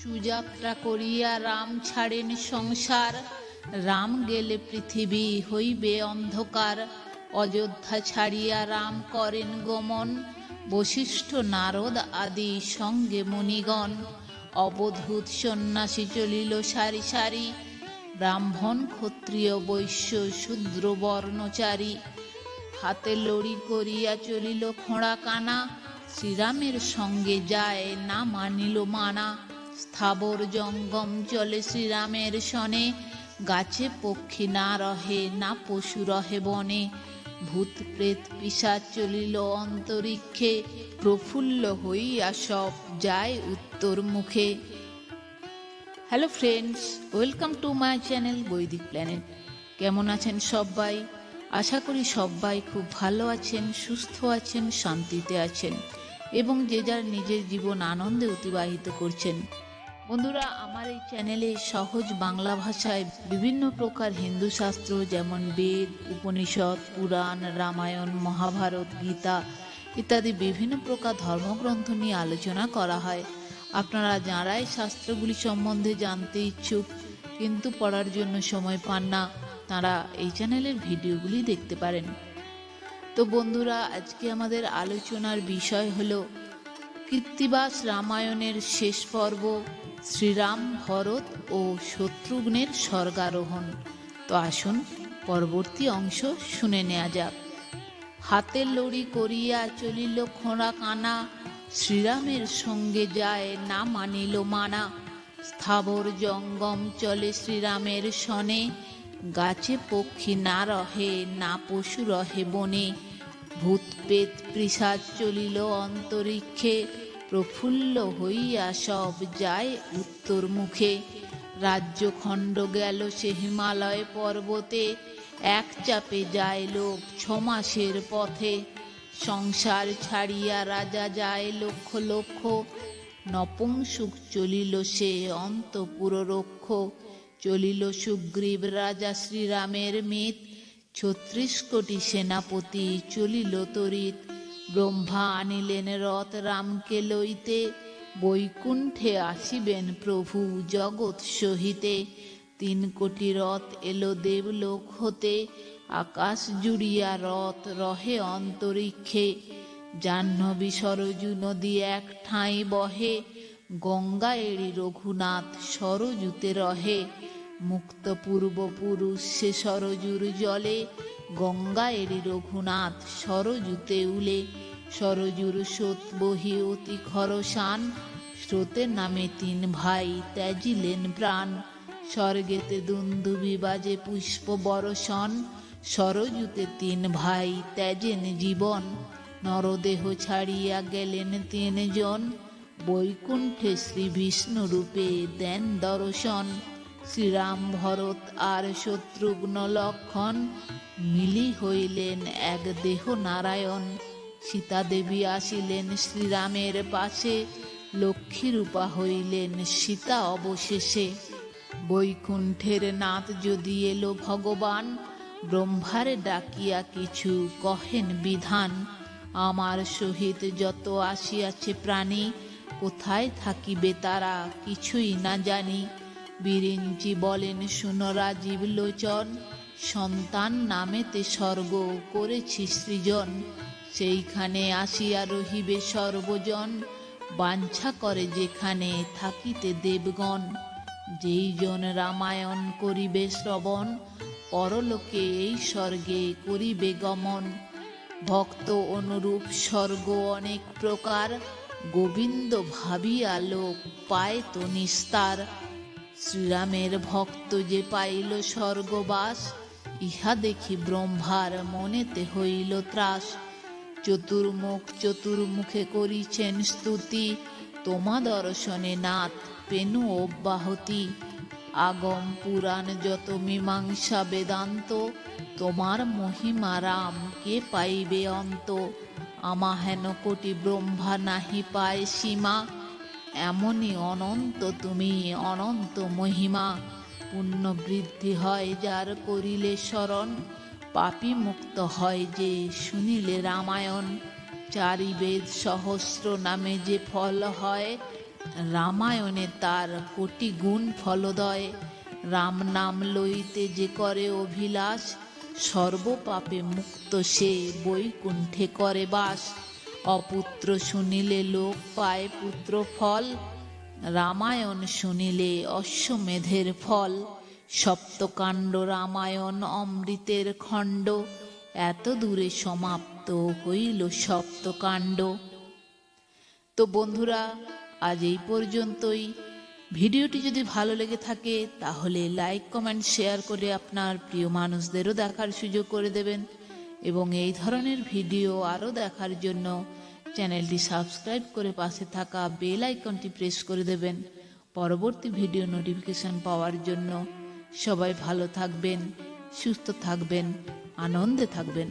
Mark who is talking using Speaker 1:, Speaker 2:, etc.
Speaker 1: সুযাত্রা করিয়া রাম ছাড়েন সংসার, রাম গেলে পৃথিবী হইবে অন্ধকার। অযোধ্যা ছাড়িয়া রাম করেন গমন, বশিষ্ঠ নারদ আদি সঙ্গে মুনিগণ। অবধূত সন্ন্যাসী চলিল সারি সারি। ব্রাহ্মণ, ক্ষত্রিয়, বৈশ্য, শূদ্র, বর্ণচারী। হাতে লড়ি করিয়া চলিল খোঁড়া কানা। শ্রীরামের সঙ্গে যায় না মানিল মানা। স্থাবর জঙ্গম চলে শ্রীরামের সনে। গাছে পক্ষী না রহে, না পশু রহে বনে। ভূত প্রেত পিসাচ চলিল অন্তরিক্ষে, প্রফুল্ল হইয়া সব যায় উত্তর মুখে। Hello friends welcome to my channel Vedic planet কেমন আছেন সবাই? আশা করি সবাই খুব ভালো আছেন, সুস্থ আছেন, শান্তিতে আছেন এবং যে যার নিজের জীবন আনন্দে অতিবাহিত করছেন। বন্ধুরা, আমার এই চ্যানেলে সহজ বাংলা ভাষায় বিভিন্ন প্রকার হিন্দু শাস্ত্র, যেমন বেদ, উপনিষদ, পুরাণ, রামায়ণ, মহাভারত, গীতা ইত্যাদি বিভিন্ন প্রকার ধর্মগ্রন্থ নিয়ে আলোচনা করা হয়। আপনারা যারাই শাস্ত্রগুলি সম্বন্ধে জানতে ইচ্ছুক কিন্তু পড়ার জন্য সময় পান না, তারা এই চ্যানেলের ভিডিওগুলি দেখতে পারেন। তো বন্ধুরা, আজকে আমাদের আলোচনার বিষয় হলো কৃত্তিবাস রামায়ণের শেষ পর্ব, শ্রীরাম, ভরত ও শত্রুঘ্নের স্বর্গারোহণ। তো আসুন, পরবর্তী অংশ শুনে নেওয়া যাক। হাতের লড়ি করিয়া চলিল খোঁড়া কানা, শ্রীরামের সঙ্গে যায় না মানিল মানা। স্থাবর জঙ্গম চলে শ্রীরামের সনে, গাছে পক্ষী না রহে, না পশু রহে বনে। ভূত পেত পিসাচ চলিল অন্তরিক্ষে, প্রফুল্ল হইয়া সব যায় উত্তর মুখে। রাজ্যখণ্ড গেল সে হিমালয় পর্বতে, এক চাপে যায় লোক ছমাসের পথে। সংসার ছাড়িয়া রাজা যায় লক্ষ লক্ষ, নপুংসুক চলিল সে অন্তপুর রক্ষ চলিল সুগ্রীব রাজা শ্রীরামের মিত ছত্রিশ কোটি সেনাপতি চলিল তরিত ব্রহ্মা আনিলেন রথ রামকে লইতে, বৈকুণ্ঠে আসিবেন প্রভু জগৎ সহিতে। তিন কোটি রথ এলো দেবলোক হতে, আকাশ জুড়িয়া রথ রহে অন্তরিক্ষে। জাহ্নবী সরজু নদী এক ঠাঁই বহে গঙ্গা এড়ি রঘুনাথ সরজুতে রহে। মুক্ত পূর্ব পুরুষ সে সরজুর জলে গঙ্গা এড়ি রঘুনাথ সরজুতে উলে। সরজুর স্রোত বহি অতি খরসান, স্রোতের নামে তিন ভাই ত্যাজিলেন প্রাণ। স্বর্গেতে দুন্দুবি বাজে পুষ্প বরসন সরজুতে তিন ভাই ত্যাজেন জীবন। নরদেহ ছাড়িয়া গেলেন তিনজন, বৈকুণ্ঠে শ্রী বিষ্ণু রূপে দেন দর্শন। শ্রীরাম ভরত আর শত্রুঘ্ন লক্ষণ মিলি হইলেন এক দেহ নারায়ণ। সীতা দেবী আসিলেন শ্রীরামের পাশে, লক্ষ্মীরূপা হইলেন সীতা অবশেষে। বৈকুণ্ঠের নাথ যদি এলো ভগবান, ব্রহ্মারে ডাকিয়া কিছু কহেন বিধান। আমার সহিত যত আসিয়াছে প্রাণী, কোথায় থাকিবে তারা কিছুই না জানি। বিরিঞ্চি বলেন, শুনো রাজীব লোচন, সন্তান নামেতে স্বর্গ করেছি সৃজন। সেইখানে আসিয়া রহিবে সর্বজন, বাঞ্ছা করে যেখানে থাকিতে দেবগণ। যেই জন রামায়ণ করিবে শ্রবণ, পরলোকে এই স্বর্গে করিবে গমন। ভক্ত অনুরূপ স্বর্গ অনেক প্রকার, গোবিন্দ ভাবিয়া লোক পায় তো নিস্তার। শ্রীরামের ভক্ত যে পাইল স্বর্গবাস, ইহা দেখি ব্রহ্মার মনেতে হইল ত্রাস। চতুর্মুখ চতুর্মুখে করিছেন স্তুতি, তোমা দর্শনে নাথ পেনু অব্যাহতি। আগম পুরাণ যত মীমাংসা বেদান্ত, তোমার মহিমা রাম কে পাইবে অন্ত? আমা হেন কোটি ব্রহ্মা নাহি পায় সীমা এমনই অনন্ত তুমি, অনন্ত মহিমা। পুণ্য বৃদ্ধি হয় যার করিলে স্মরণ পাপী মুক্ত হয় যে শুনিলে রামায়ণ। চারি বেদ সহস্র নামে যে ফল হয়, রামায়ণে তার কোটি গুণ ফলদয়। রাম নাম লইতে যে করে অভিলাষ, সর্বপাপে মুক্ত সে বৈকুণ্ঠে করে বাস। অপুত্র শুনিলে লোক পায় পুত্র ফল, রামায়ণ শুনিলে অশ্বমেধের ফল। সপ্তকাণ্ড রামায়ণ অমৃতের খণ্ড, এত দূরে সমাপ্ত হইল সপ্তকাণ্ড। তো বন্ধুরা, আজ এই পর্যন্তই। ভিডিওটি যদি ভালো লেগে থাকে, তাহলে লাইক, কমেন্ট, শেয়ার করে আপনার প্রিয় মানুষদেরও দেখার সুযোগ করে দেবেন। এবং এই ধরনের ভিডিও আরও দেখার জন্য চ্যানেলটি সাবস্ক্রাইব করে পাশে থাকা বেল আইকনটি প্রেস করে দেবেন। পরবর্তী ভিডিও নোটিফিকেশন পাওয়ার জন্য সবাই ভালো থাকবেন, সুস্থ থাকবেন, আনন্দে থাকবেন।